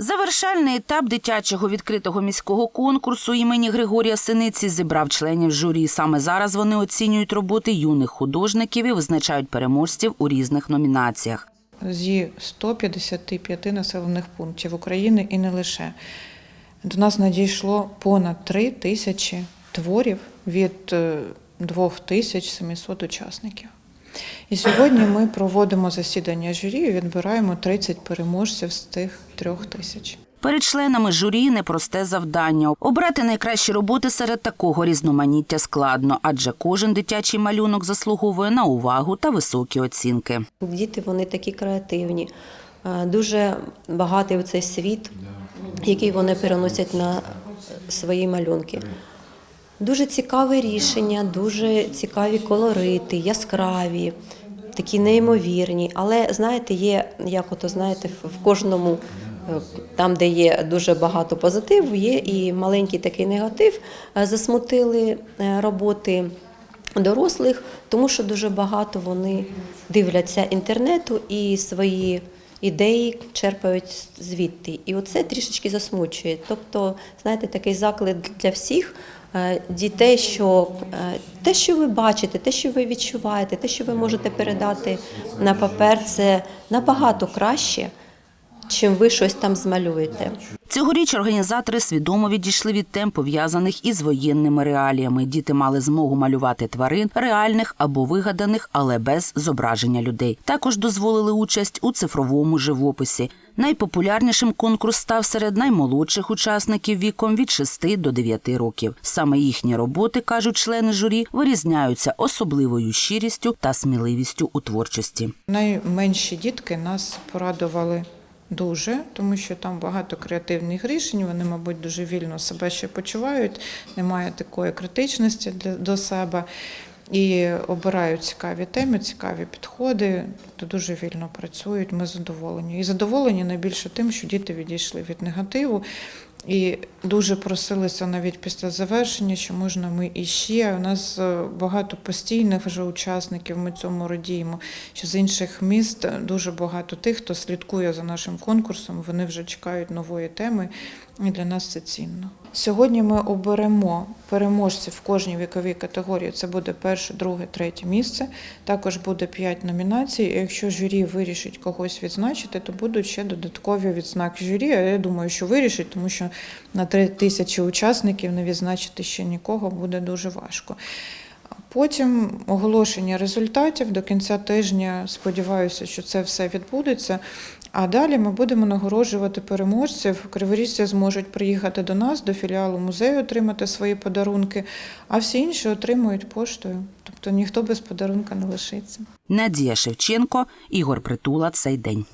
Завершальний етап дитячого відкритого міського конкурсу імені Григорія Синиці зібрав членів журі. Саме зараз вони оцінюють роботи юних художників і визначають переможців у різних номінаціях. зі 155 населених пунктів України і не лише. До нас надійшло понад 3 тисячі творів від е, 2700 учасників. І сьогодні ми проводимо засідання журі і відбираємо 30 переможців з тих трьох тисяч. Перед членами журі непросте завдання. Обрати найкращі роботи серед такого різноманіття складно, адже кожен дитячий малюнок заслуговує на увагу та високі оцінки. Діти вони такі креативні, е, дуже багатий цей світ, який вони переносять на свої малюнки. Дуже цікаве рішення, дуже цікаві колорити, яскраві, такі неймовірні. Але знаєте, є, як ото знаєте, в кожному, е, там, де є дуже багато позитиву, є і маленький такий негатив. Е, Засмутили е, роботи дорослих, тому що дуже багато вони дивляться інтернету і свої ідеї черпають звідти. І оце трішечки засмучує. Тобто, знаєте, такий заклик для всіх. е, Дітей, що е, те, що ви бачите, те, що ви відчуваєте, те, що ви можете передати на папер, це набагато краще, чим ви щось там змалюєте. Цьогоріч організатори свідомо відійшли від тем, пов'язаних із воєнними реаліями. Діти мали змогу малювати тварин, реальних або вигаданих, але без зображення людей. Також дозволили участь у цифровому живописі. Найпопулярнішим конкурс став серед наймолодших учасників віком від 6 до 9 років. Саме їхні роботи, кажуть члени журі, вирізняються особливою щирістю та сміливістю у творчості. Найменші дітки нас порадували дуже, тому що там багато креативних рішень. Вони, мабуть, дуже вільно себе ще почувають, немає такої критичності для, до себе. І обирають цікаві теми, цікаві підходи, то дуже вільно працюють. Ми задоволені. І задоволені найбільше тим, що діти відійшли від негативу. І дуже просилися навіть після завершення, що можна ми іще. У нас е, багато постійних вже учасників. Ми цьому радіємо. Що з інших міст дуже багато тих, хто слідкує за нашим конкурсом. Вони вже чекають нової теми, і для нас це цінно. Сьогодні ми оберемо переможців в кожній віковій категорії. Це буде перше, друге, третє місце. Також буде п'ять номінацій. І Якщо журі вирішить когось відзначити, то будуть ще додаткові відзнаки журі. А я думаю, що вирішить, тому на три тисячі учасників не відзначити ще нікого буде дуже важко. Потім оголошення результатів до кінця тижня. Сподіваюся, що це все відбудеться. А далі ми будемо нагороджувати переможців. Криворіжці зможуть приїхати до нас, до філіалу музею, отримати свої подарунки, а всі інші отримують поштою. Тобто ніхто без подарунка не лишиться. Надія Шевченко, Ігор Притула. Цей день.